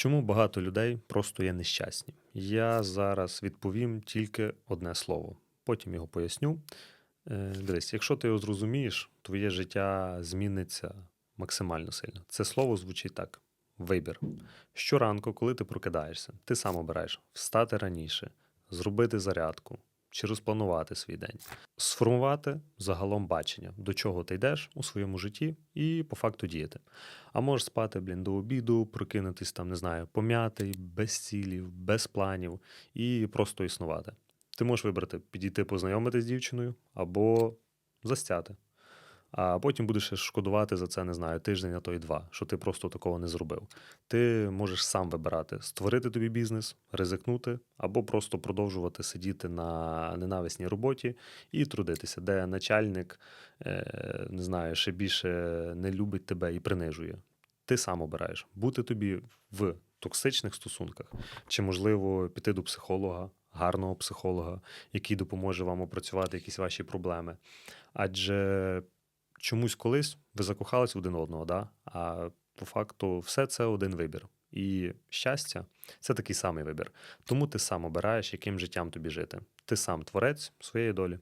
Чому багато людей просто є нещасні? Я зараз відповім тільки одне слово, потім його поясню. Е, Дивись, якщо ти його зрозумієш, твоє життя зміниться максимально сильно. Це слово звучить так: вибір. Щоранку, коли ти прокидаєшся, ти сам обираєш встати раніше, зробити зарядку чи розпланувати свій день, сформувати загалом бачення, до чого ти йдеш у своєму житті, і по факту діяти. А можеш спати, блін, до обіду, прокинутись там, не знаю, пом'ятий, без цілів, без планів і просто існувати. Ти можеш вибрати підійти познайомитись з дівчиною або застяти. А потім будеш шкодувати за це, не знаю, тиждень, а то й два, що ти просто такого не зробив. Ти можеш сам вибирати, створити тобі бізнес, ризикнути, або просто продовжувати сидіти на ненависній роботі і трудитися, де начальник, е, не знаю, ще більше не любить тебе і принижує. Ти сам обираєш бути тобі в токсичних стосунках, чи можливо піти до психолога, гарного психолога, який допоможе вам опрацювати якісь ваші проблеми. Адже чомусь колись ви закохались один одного, да? а по факту все це один вибір. І щастя це такий самий вибір. Тому ти сам обираєш, яким життям тобі жити. Ти сам творець своєї долі.